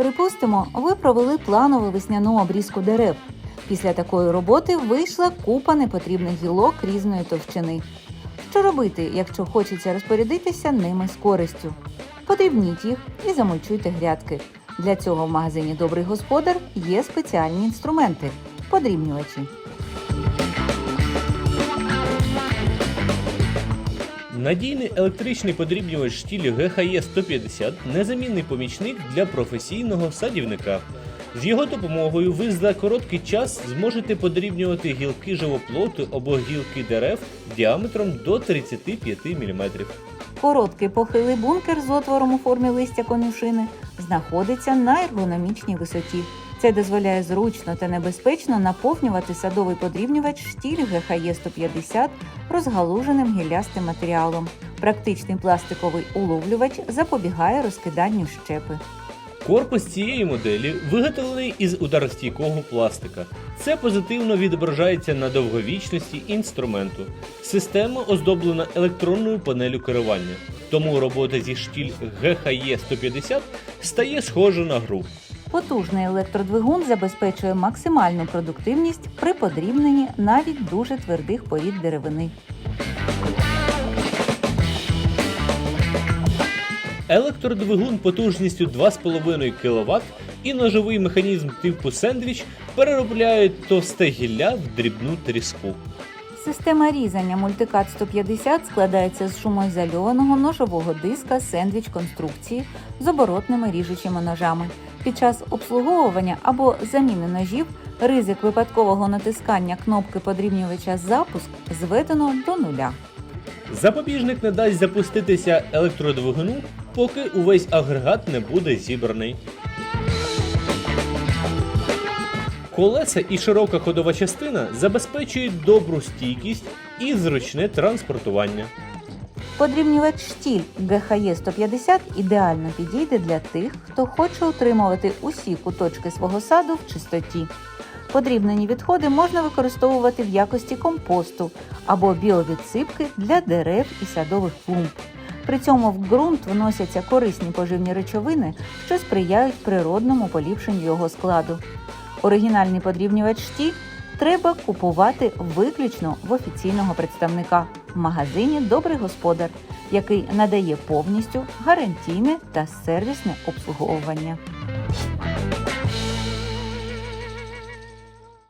Припустимо, ви провели планову весняну обрізку дерев. Після такої роботи вийшла купа непотрібних гілок різної товщини. Що робити, якщо хочеться розпорядитися ними з користю? Подрібніть їх і замульчуйте грядки. Для цього в магазині Добрий господар є спеціальні інструменти подрібнювачі. Надійний електричний подрібнювач штілі ГХЕ 150 незамінний помічник для професійного садівника. З його допомогою ви за короткий час зможете подрібнювати гілки живоплоту або гілки дерев діаметром до 35 мм. Короткий похилий бункер з отвором у формі листя конюшини знаходиться на ергономічній висоті. Це дозволяє зручно та небезпечно наповнювати садовий подрібнювач штіль ГХЕ 150 розгалуженим гіллястим матеріалом. Практичний пластиковий уловлювач запобігає розкиданню щепи. Корпус цієї моделі виготовлений із ударостійкого пластика. Це позитивно відображається на довговічності інструменту. Система оздоблена електронною панелю керування, тому робота зі штіль ГХЕ 150 стає схожа на гру. Потужний електродвигун забезпечує максимальну продуктивність при подрібненні навіть дуже твердих порід деревини. Електродвигун потужністю 2,5 кВт і ножовий механізм типу сендвіч переробляють товсте гілля в дрібну тріску. Система різання мультикат 150 складається з шумоізольованого ножового диска сендвіч конструкції з оборотними ріжучими ножами. Під час обслуговування або заміни ножів ризик випадкового натискання кнопки подрібнювача запуск зведено до нуля. Запобіжник не дасть запуститися електродвигуну, поки увесь агрегат не буде зібраний. Колеса і широка ходова частина забезпечують добру стійкість і зручне транспортування. Подрібнювач штіль ГХЕ 150 ідеально підійде для тих, хто хоче утримувати усі куточки свого саду в чистоті. Подрібнені відходи можна використовувати в якості компосту або біовідсипки для дерев і садових клумб. При цьому в ґрунт вносяться корисні поживні речовини, що сприяють природному поліпшенню його складу. Оригінальний подрібнювач штіль треба купувати виключно в офіційного представника в магазині Добрий господар, який надає повністю гарантійне та сервісне обслуговування.